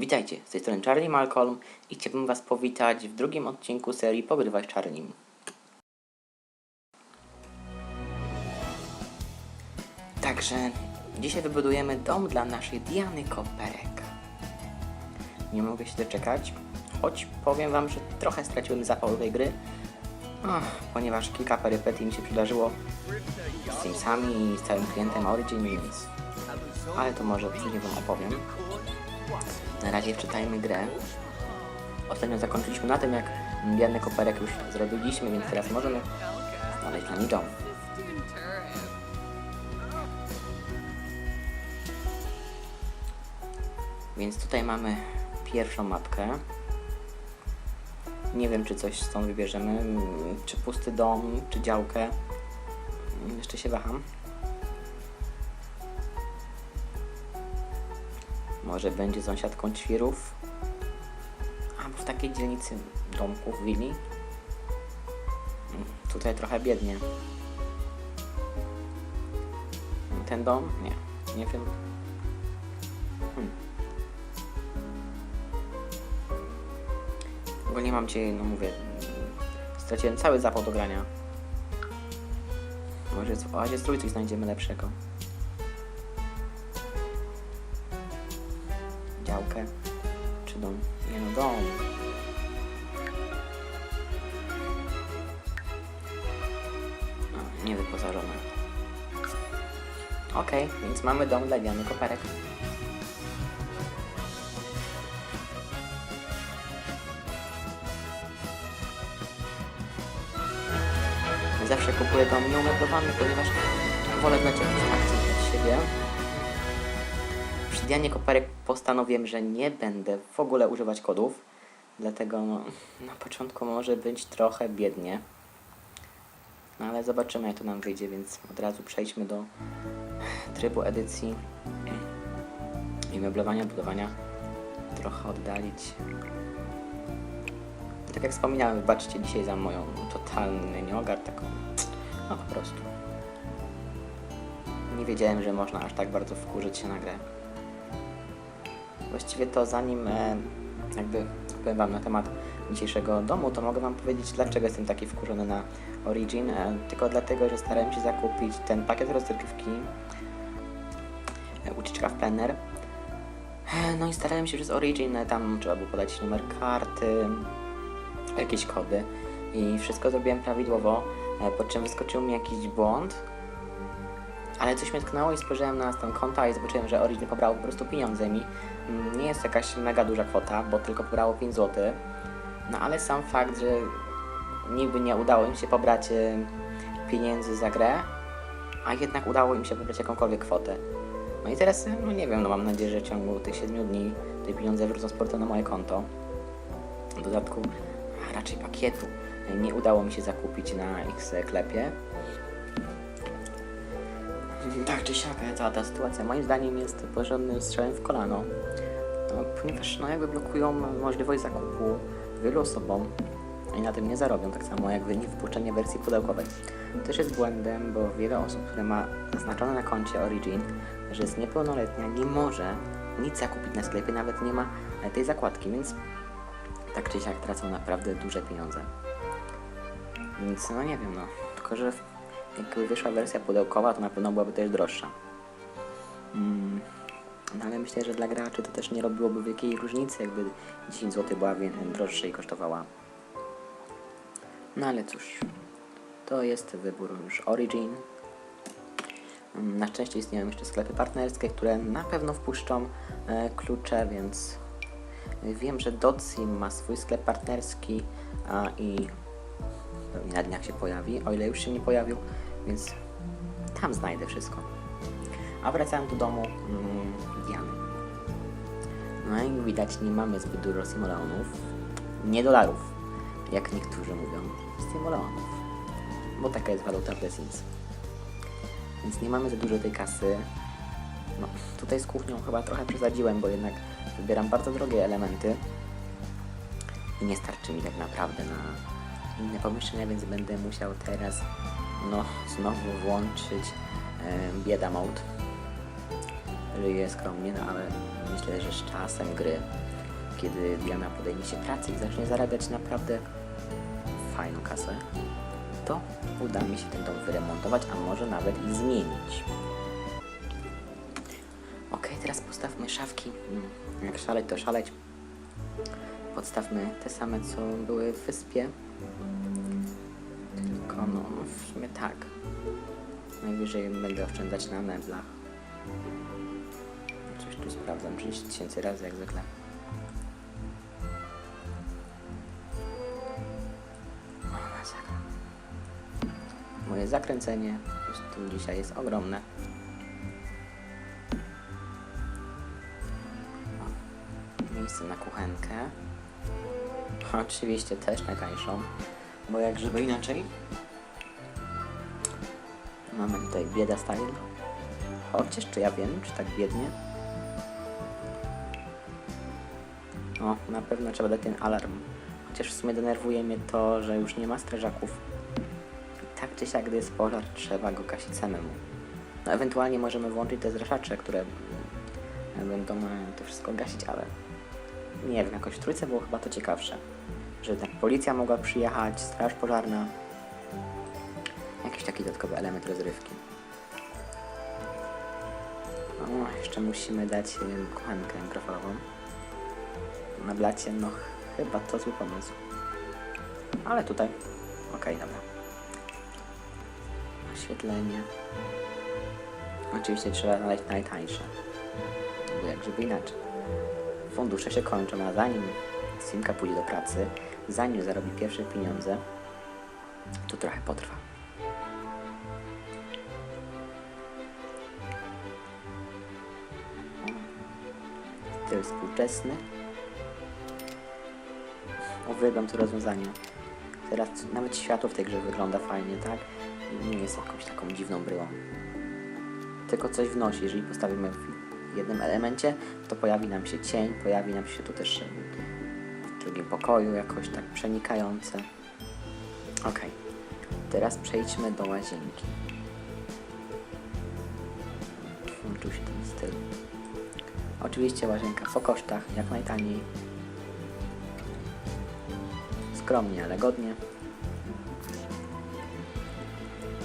Witajcie, z tej strony Charlie Malcolm i chciałbym Was powitać w drugim odcinku serii Pogrywaj z Charliem. Także dzisiaj wybudujemy dom dla naszej Diany Koperek. Nie mogę się doczekać, choć powiem Wam, że trochę straciłem zapał tej gry, Ach, ponieważ kilka perypetii mi się przydarzyło z Simsami i z całym klientem Origin. Ale to może później Wam opowiem. Na razie wczytajmy grę. Ostatnio zakończyliśmy na tym, jak biedny koperek już zrobiliśmy, więc teraz możemy znaleźć dla dom. Więc tutaj mamy pierwszą mapkę. Nie wiem, czy coś stąd wybierzemy, czy pusty dom, czy działkę. Jeszcze się waham. Może będzie sąsiadką ćwirów? Albo w takiej dzielnicy domków, willi? Mm, Tutaj trochę biednie. Ten dom? Nie, nie wiem. Hmm. Ogólnie mam cię, no mówię, mm, straciłem cały zapał do grania. Może w oazie strój coś znajdziemy lepszego. Działkę czy dom? Nie no, dom. A, niewyposażone. Okej, więc mamy dom dla Diany Koperek. Zawsze kupuję dom nieumeblowany, ponieważ wolę znać jakieś akcje od siebie. Przy Dianie Koperek postanowiłem, że nie będę w ogóle używać kodów, dlatego no, na początku może być trochę biednie. No ale zobaczymy jak to nam wyjdzie, więc od razu przejdźmy do trybu edycji i meblowania, budowania. Trochę oddalić. Tak jak wspominałem, wybaczcie dzisiaj za moją totalny nieogar, taką, no po prostu. Nie wiedziałem, że można aż tak bardzo wkurzyć się na grę. Właściwie to zanim e, jakby powiem Wam na temat dzisiejszego domu, to mogę Wam powiedzieć, dlaczego jestem taki wkurzony na Origin. E, tylko dlatego, że starałem się zakupić ten pakiet rozrywki e, Ucieczka w plener. No i starałem się przez Origin, tam trzeba było podać numer karty, jakieś kody i wszystko zrobiłem prawidłowo, po czym wyskoczył mi jakiś błąd, ale coś mnie tknęło i spojrzałem na stan konta i zobaczyłem, że Origin pobrał po prostu pieniądze mi. Mm, Nie jest jakaś mega duża kwota, bo tylko pobrało 5 zł. No ale sam fakt, że niby nie udało im się pobrać e, pieniędzy za grę, a jednak udało im się pobrać jakąkolwiek kwotę. No i teraz, e, no nie wiem, no mam nadzieję, że w ciągu tych 7 dni te pieniądze wrócą z powrotem na moje konto. W dodatku, a raczej pakietu, e, nie udało mi się zakupić na X klepie. Tak czy siak, cała ta sytuacja moim zdaniem jest porządnym strzałem w kolano, no, ponieważ no, jakby blokują możliwość zakupu wielu osobom i na tym nie zarobią, tak samo jak wynik wypuszczenia wersji pudełkowej. Też jest błędem, bo wiele osób, które ma zaznaczone na koncie Origin, że jest niepełnoletnia, nie może nic zakupić na sklepie, nawet nie ma tej zakładki, więc tak czy siak tracą naprawdę duże pieniądze. Więc no nie wiem, no. Tylko, że jakby wyszła wersja pudełkowa, to na pewno byłaby też droższa. Mm. No ale myślę, że dla graczy to też nie robiłoby wielkiej różnicy, jakby 10 zł była droższa i kosztowała. No ale cóż, to jest wybór już Origin. Mm, Na szczęście istnieją jeszcze sklepy partnerskie, które na pewno wpuszczą e, klucze, więc wiem, że Dotsim ma swój sklep partnerski a, i pewnie na dniach się pojawi, o ile już się nie pojawił, więc tam znajdę wszystko. A wracając do domu mm, Diany. No jak widać nie mamy zbyt dużo simoleonów, nie dolarów, jak niektórzy mówią, simoleonów, bo taka jest waluta w The Sims. Więc nie mamy za dużo tej kasy. No, tutaj z kuchnią chyba trochę przesadziłem, bo jednak wybieram bardzo drogie elementy i nie starczy mi tak naprawdę na inne pomieszczenia, więc będę musiał teraz no znowu włączyć e, bieda mode. Żyję skromnie, no ale myślę, że z czasem gry kiedy Diana podejmie się pracy i zacznie zarabiać naprawdę fajną kasę, to uda mi się ten dom wyremontować, a może nawet i zmienić. Okej, teraz postawmy szafki. Mm, Jak szaleć, to szaleć. Podstawmy te same, co były w wyspie. Najwyżej będę oszczędzać na meblach. Coś tu sprawdzam 30 tysięcy razy jak zwykle. Moje zakręcenie po prostu dzisiaj jest ogromne. Miejsce na kuchenkę. Oczywiście też najtańszą, bo jak żeby inaczej. Mamy tutaj bieda style. Chociaż czy ja wiem, czy tak biednie? O, na pewno trzeba dać ten alarm. Chociaż w sumie denerwuje mnie to, że już nie ma strażaków. I tak czy siak, gdy jest pożar, trzeba go gasić samemu. No ewentualnie możemy włączyć te zraszacze, które będą e, to wszystko gasić, ale nie wiem, jakoś w trójce było chyba to ciekawsze. Że tak policja mogła przyjechać, straż pożarna. Jakiś taki dodatkowy element rozrywki. O, jeszcze musimy dać kuchenkę mikrofalową. Na blacie, no chyba to zły pomysł. Ale tutaj. Okej, dobra. Oświetlenie. Oczywiście trzeba znaleźć najtańsze. Bo jak żeby inaczej. Fundusze się kończą, a zanim Simka pójdzie do pracy, zanim zarobi pierwsze pieniądze, to trochę potrwa. Styl współczesny. Uwielbiam to rozwiązanie. Teraz nawet światło w tej grze wygląda fajnie, tak? Nie jest jakąś taką dziwną bryłą. Tylko coś wnosi. Jeżeli postawimy w jednym elemencie, to pojawi nam się cień, pojawi nam się tu też w drugim pokoju jakoś tak przenikające. Ok. Teraz przejdźmy do łazienki. Włączył się ten styl. Oczywiście łazienka po kosztach, jak najtaniej. Skromnie, ale godnie.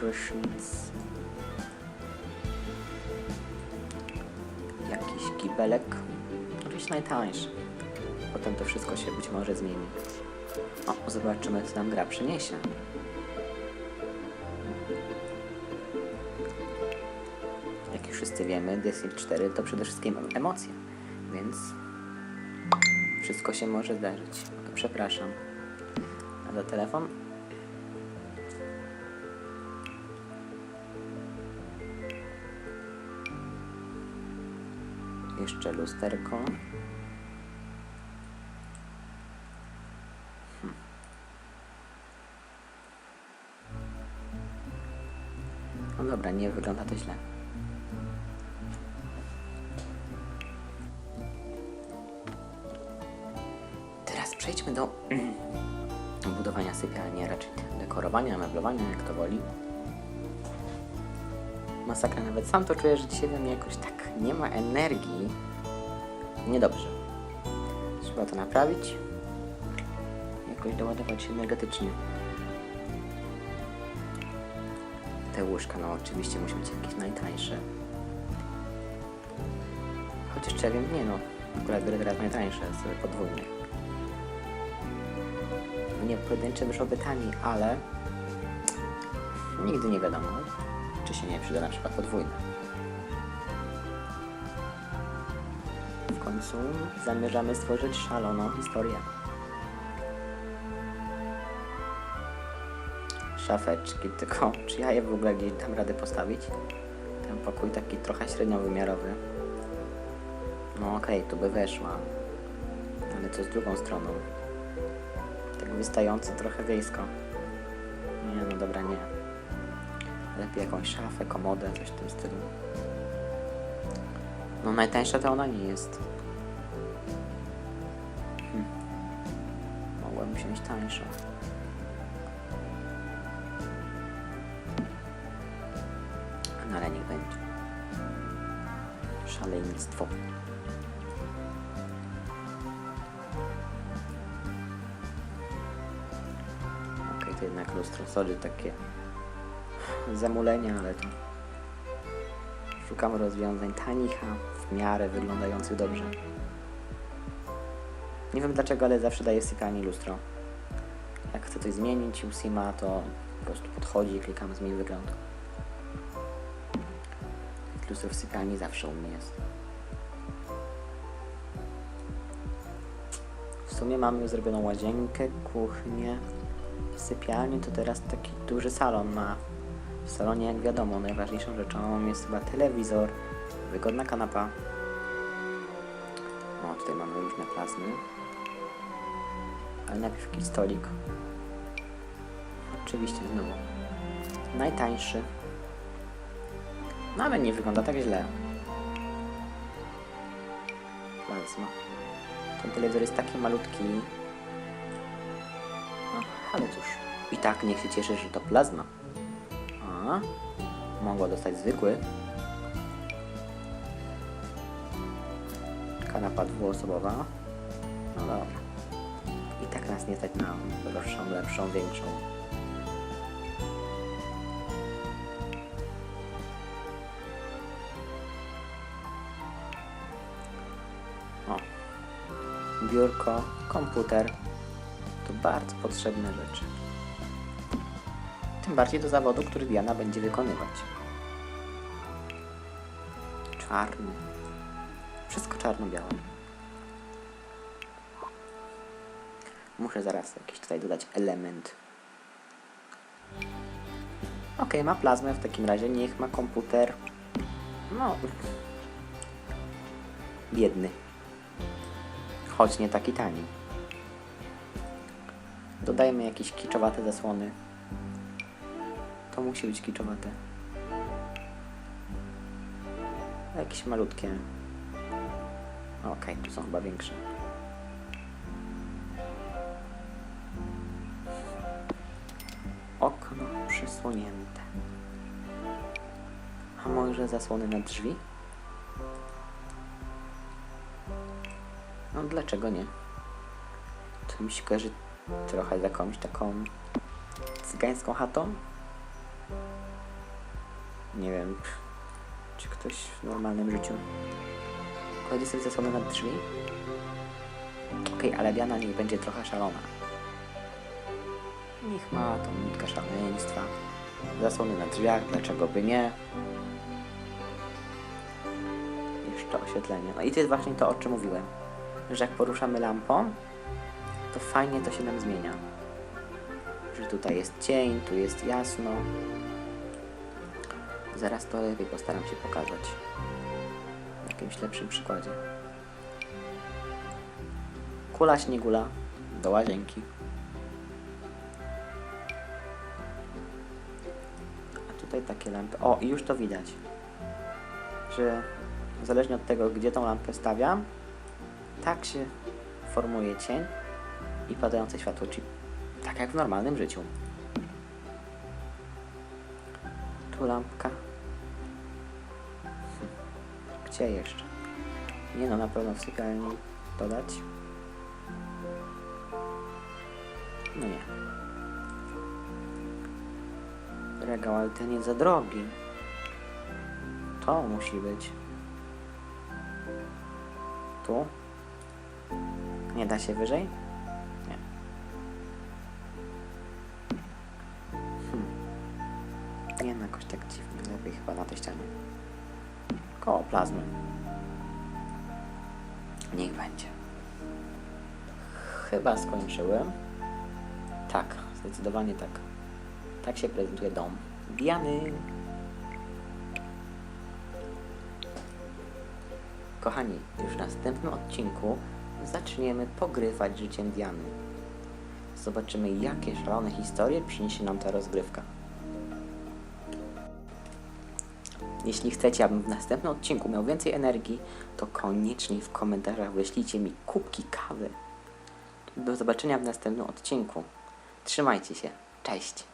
Prysznic. Jakiś kibelek. Oczywiście najtańszy. Potem to wszystko się być może zmieni. O, zobaczymy co nam gra przyniesie. Wszyscy wiemy, Sims 4 to przede wszystkim emocje, więc wszystko się może zdarzyć. Przepraszam. Za telefon? Jeszcze lusterko. Hmm. No dobra, nie wygląda to źle. Przejdźmy do budowania sypialni, raczej dekorowania, meblowania, jak to woli. Masakra, nawet sam to czuję, że dzisiaj we mnie jakoś tak nie ma energii. Niedobrze. Trzeba to naprawić. Jakoś doładować się energetycznie. Te łóżka, no oczywiście musi być jakieś najtańsze. Chociaż ja wiem, nie no. Akurat biorę teraz najtańsze, z podwójnych. Nie, pojedyncze wyszłoby taniej, ale nigdy nie wiadomo, czy się nie przyda na przykład podwójne. W końcu zamierzamy stworzyć szaloną historię. Szafeczki, tylko czy ja je w ogóle gdzieś dam radę postawić? Ten pokój taki trochę średniowymiarowy. No okej, tu by weszła. Ale co z drugą stroną? Wystające trochę wiejsko. Nie, no dobra, nie. Lepiej jakąś szafę, komodę, coś w tym stylu. No najtańsza to ona nie jest. Hm. Mogłem wziąć tańszą. No ale niech będzie. Szaleństwo. To jednak lustro. Sorry, takie zamulenie, ale to... Szukam rozwiązań tanich, a w miarę wyglądających dobrze. Nie wiem dlaczego, ale zawsze daje sypialni lustro. Jak chcę coś zmienić u Sima, to po prostu podchodzi i klikam zmień wygląd. Lustro w sypialni zawsze u mnie jest. W sumie mamy już zrobioną łazienkę, kuchnię. W sypialni to teraz taki duży salon ma. W salonie, jak wiadomo, najważniejszą rzeczą jest chyba telewizor, wygodna kanapa. O, tutaj mamy różne plazmy. Ale najpierw jakiś stolik. Oczywiście znowu. Najtańszy. No ale nie wygląda tak źle. Plazma. Ten telewizor jest taki malutki. Ale cóż. I tak niech się cieszy, że to plazma. A, mogła dostać zwykły. Kanapa dwuosobowa. No dobra. I tak nas nie stać na droższą, lepszą, większą. Biurko, komputer. Bardzo potrzebne rzeczy. Tym bardziej do zawodu, który Diana będzie wykonywać. Czarny. Wszystko czarno-białe. Muszę zaraz jakiś tutaj dodać element. Ok, ma plazmę w takim razie, niech ma komputer. No. Biedny. Choć nie taki tani. Dodajmy jakieś kiczowate zasłony. To musi być kiczowate. Jakieś malutkie. Okej, tu są chyba większe. Okno przysłonięte. A może zasłony na drzwi? No dlaczego nie? To mi się kojarzy trochę z jakąś taką cygańską chatą. Nie wiem, czy ktoś w normalnym życiu kładzie sobie zasłony na drzwi. Okej, ale Diana niech będzie trochę szalona. Niech ma tą nutkę szaleństwa. Zasłony na drzwiach, dlaczego by nie? Jeszcze oświetlenie. No i to jest właśnie to, o czym mówiłem. Że jak poruszamy lampą, to fajnie to się nam zmienia. Że tutaj jest cień, tu jest jasno. Zaraz to lepiej postaram się pokazać. W jakimś lepszym przykładzie. Kula śniegula do łazienki. A tutaj takie lampy. O, i już to widać. Że zależnie od tego, gdzie tą lampę stawiam, tak się formuje cień i padające światło, czyli tak jak w normalnym życiu. Tu lampka. Gdzie jeszcze? Nie no, na pewno w sypialni dodać. No nie. Regał, ale ten jest za drogi. To musi być. Tu? Nie da się wyżej? Jakoś tak dziwnie. Lepiej chyba na tej ścianie. Koło plazmy. Niech będzie. Chyba skończyłem. Tak, zdecydowanie tak. Tak się prezentuje dom Diany. Kochani, już w następnym odcinku zaczniemy pogrywać życiem Diany. Zobaczymy, jakie szalone historie przyniesie nam ta rozgrywka. Jeśli chcecie, abym w następnym odcinku miał więcej energii, to koniecznie w komentarzach wyślijcie mi kubki kawy. Do zobaczenia w następnym odcinku. Trzymajcie się. Cześć.